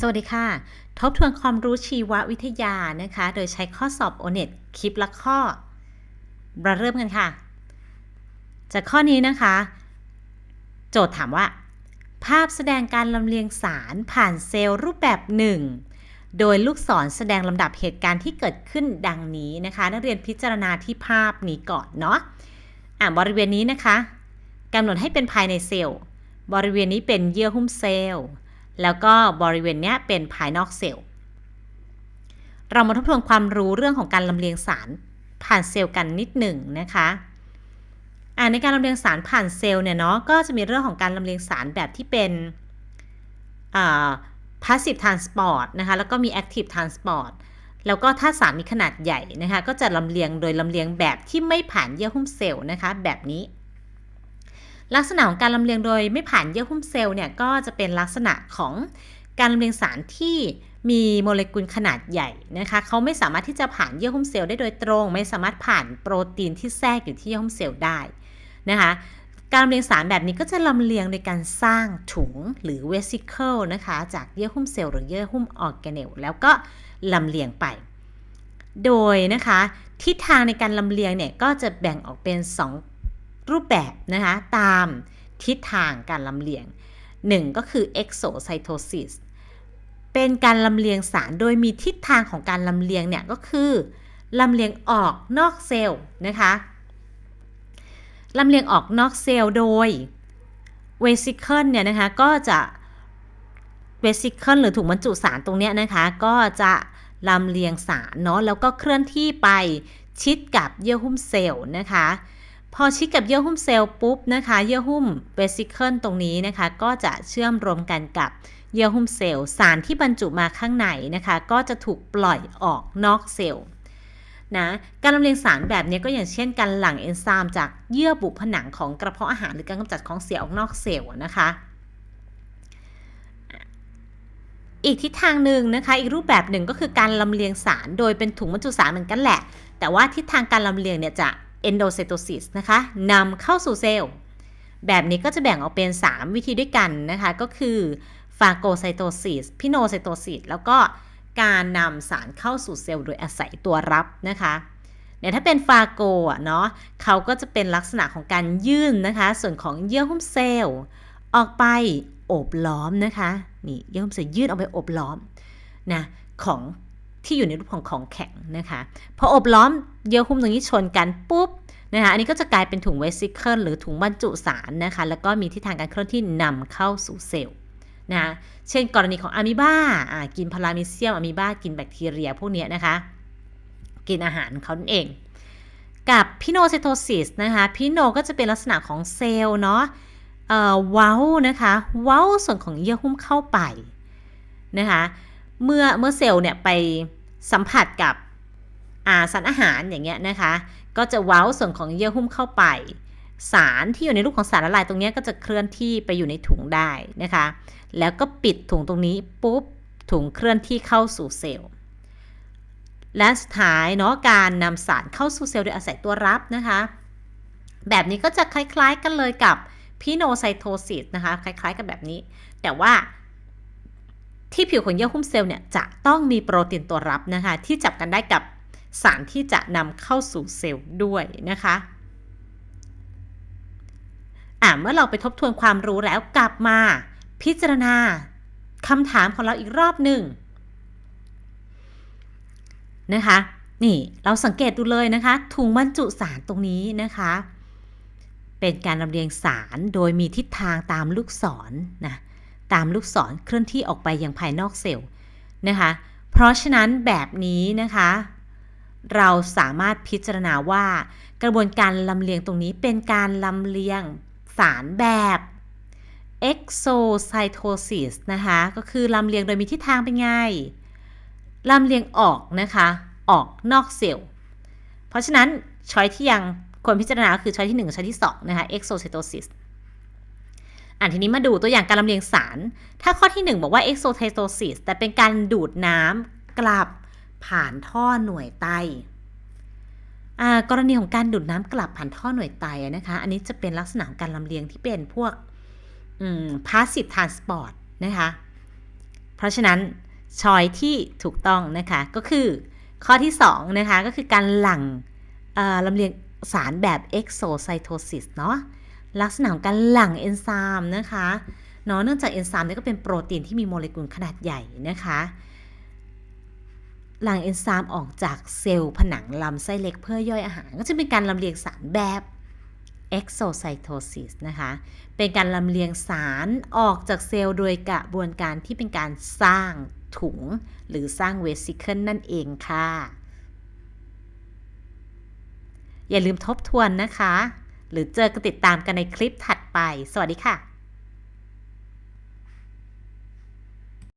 สวัสดีค่ะ ทบทวนความรู้ชีววิทยานะคะ โดยใช้ข้อสอบ ONET คลิปละข้อมาเริ่มกันค่ะ จากข้อนี้นะคะ โจทย์ถามว่า ภาพแสดงการลำเลียงสารผ่านเซลล์รูปแบบหนึ่งโดยลูกศรแสดงลำดับเหตุการณ์ที่เกิดขึ้นดังนี้นะคะ นักเรียนพิจารณาที่ภาพนี้ก่อนเนาะอ่าบริเวณนี้นะคะกำหนดให้เป็นภายในเซลล์ บริเวณนี้เป็นเยื่อหุ้มเซลล์ แล้วก็บริเวณนี้เป็นภายนอกเซลล์ เรามาทบทวนความรู้เรื่องของการลำเลียงสารผ่านเซลล์กันนิดหนึ่งนะคะอ่าในการลำเลียงสารผ่านเซลล์เนี่ยเนาะก็จะมีเรื่องของการลำเลียงสารแบบที่เป็น passive transport นะคะแล้วก็มี active transport แล้วก็ถ้าสารมีขนาดใหญ่นะคะก็จะลำเลียงโดยลำเลียงแบบที่ไม่ผ่านเยื่อหุ้มเซลล์นะคะแบบนี้ ลักษณะของการลำเลียงโดยไม่ผ่านเยื่อหุ้มเซลล์เนี่ยก็จะเป็นลักษณะของการลำเลียงสารที่มีโมเลกุลขนาดใหญ่นะคะเขาไม่สามารถที่จะผ่านเยื่อหุ้มเซลล์ได้โดยตรง ไม่สามารถผ่านโปรตีนที่แทรกอยู่ที่เยื่อหุ้มเซลล์ได้นะคะการลำเลียงสารแบบนี้ก็จะลำเลียงโดยการสร้างถุงหรือ vesicle นะคะจากเยื่อหุ้มเซลล์หรือเยื่อหุ้มออร์แกเนลแล้วก็ลำเลียงไป โดยนะคะทิศทางในการลำเลียงเนี่ยก็จะแบ่งออกเป็น 2 รูปแบบนะคะตามทิศทางการลำเลียง 1 ก็คือ exocytosis เป็นการลำเลียงสารโดยมีทิศทางของการลำเลียงเนี่ยก็คือลำเลียงออกนอกเซลล์นะคะลำเลียงออกนอกเซลล์โดย vesicle เนี่ยนะคะก็จะ vesicle หรือถุงบรรจุสารตรงนี้นะคะ ก็จะลำเลียงสารเนาะแล้วก็เคลื่อนที่ไปชิดกับเยื่อหุ้มเซลล์นะคะ พอชิดกับเยื่อหุ้มเซลล์ปุ๊บนะคะ เยื่อหุ้ม vesicle ตรงนี้นะคะ ก็จะเชื่อมรวมกันกับเยื่อหุ้มเซลล์สารที่บรรจุมาข้างในนะคะ ก็จะถูกปล่อยออกนอกเซลล์นะการลำเลียงสารแบบนี้ก็อย่างเช่นการหลั่งเอนไซม์จากเยื่อบุผนังของกระเพาะอาหารหรือการกำจัดของเสียออกนอกเซลล์นะคะ อีกทิศทางหนึ่งนะคะ อีกรูปแบบหนึ่งก็คือการลำเลียงสารโดยเป็นถุงบรรจุสารเหมือนกันแหละ แต่ว่าทิศทางการลำเลียงเนี่ยจะ endocytosis นะคะนำเข้าสู่เซลล์ แบบนี้ก็จะแบ่งออกเป็น 3 วิธีด้วยกันนะคะ ก็คือ phagocytosis pinocytosis แล้วก็การนำสารเข้าสู่เซลล์โดยอาศัยตัวรับนะคะเนี่ยถ้าเป็นฟาโกอะเนาะเขาก็จะเป็นลักษณะของการยื่นนะคะ ส่วนของเยื่อหุ้มเซลล์ ออกไปโอบล้อมนะคะนี่เยื่อหุ้มเซลล์ยืดออกไปโอบล้อมนะของ ที่อยู่ในรูปของของแข็งนะคะพออบล้อมเยื่อหุ้มตรงนี้ชนกันปุ๊บนะคะอันนี้ก็จะกลายเป็นถุงเวสิเคิลหรือถุงบรรจุสารนะคะแล้วก็มีทิศทางการเคลื่อนที่นำเข้าสู่เซลล์นะเช่นกรณีของอะมีบากินพารามิเซียมอะมีบากินแบคทีเรียพวกนี้นะคะกินอาหารเขาเอง กับพิโนไซโตซิสนะคะพิโนก็จะเป็นลักษณะของเซลล์เนาะเอ่อเว้านะคะเว้าส่วนของเยื่อหุ้มเข้าไปนะคะ เมื่อเมื่อเซลล์เนี่ยไปสัมผัสกับสารอาหารอย่างเงี้ยนะคะ ก็จะเว้าส่วนของเยื่อหุ้มเข้าไป สารที่อยู่ในรูปของสารละลายตรงนี้ก็จะเคลื่อนที่ไปอยู่ในถุงได้นะคะ แล้วก็ปิดถุงตรงนี้ปุ๊บถุงเคลื่อนที่เข้าสู่เซลล์ และสุดท้ายเนาะการนำสารเข้าสู่เซลล์โดยอาศัยตัวรับนะคะ แบบนี้ก็จะคล้ายๆกันเลยกับพิโนไซโทซิสนะคะ คล้ายๆ กับแบบนี้ แต่ว่า ที่ผิวของเยื่อหุ้มเซลล์เนี่ยจะต้องมีโปรตีนตัวรับนะคะที่จับกันได้กับสารที่จะนำเข้าสู่เซลล์ด้วยนะคะอ่าเมื่อเราไปทบทวนความรู้แล้วกลับมา พิจารณาคำถามของเราอีกรอบหนึ่งนะคะ นี่เราสังเกตดูเลยนะคะ ถุงบรรจุสารตรงนี้นะคะ เป็นการลำเลียงสารโดยมีทิศทางตามลูกศรนนะ ตามลูกศรเคลื่อนที่ออกไปยังภายนอกเซลล์นะคะ เพราะฉะนั้นแบบนี้นะคะ เราสามารถพิจารณาว่ากระบวนการลำเลียงตรงนี้เป็นการลำเลียงสารแบบ exocytosis นะคะ ก็คือลำเลียงโดยมีทิศทางเป็นไงลำเลียงออกนะคะ ออกนอกเซลล์ เพราะฉะนั้นช้อยที่ยังควรพิจารณาคือช้อยที่ 1 ช้อยที่ 2 นะคะ exocytosis นทีนี้มาดูตัวอย่างการลำเลียงสาร ถ้าข้อที่ 1 บอกว่า exocytosis แต่เป็นการดูดน้ำกลับผ่านท่อหน่วยไตกรณีของการดูดน้ำกลับผ่านท่อหน่วยไตนะคะ อันนี้จะเป็นลักษณะของการลำเลียงที่เป็นพวก passive transport นะคะ เพราะฉะนั้นชอยที่ถูกต้องนะคะก็คือข้อที่2นะคะก็คือการหลั่งเอ่อลำเลียงสารแบบ exocytosis เนาะ ลักษณะของการหลั่งเอนไซม์นะคะเนาะเนื่องจากเอนไซม์เนี่ยก็เป็นโปรตีนที่มีโมเลกุลขนาดใหญ่นะคะหลั่งเอนไซม์ออกจากเซลล์ผนังลำไส้เล็กเพื่อย่อยอาหาร ก็จะเป็นการลำเลียงสารแบบ exocytosis นะคะ เป็นการลำเลียงสารออกจากเซลล์โดยกระบวนการที่เป็นการสร้างถุงหรือสร้างเวสิเคิลนั่นเองค่ะ อย่าลืมทบทวนนะคะ หรือเจอกันติดตามกันในคลิปถัดไป สวัสดีค่ะ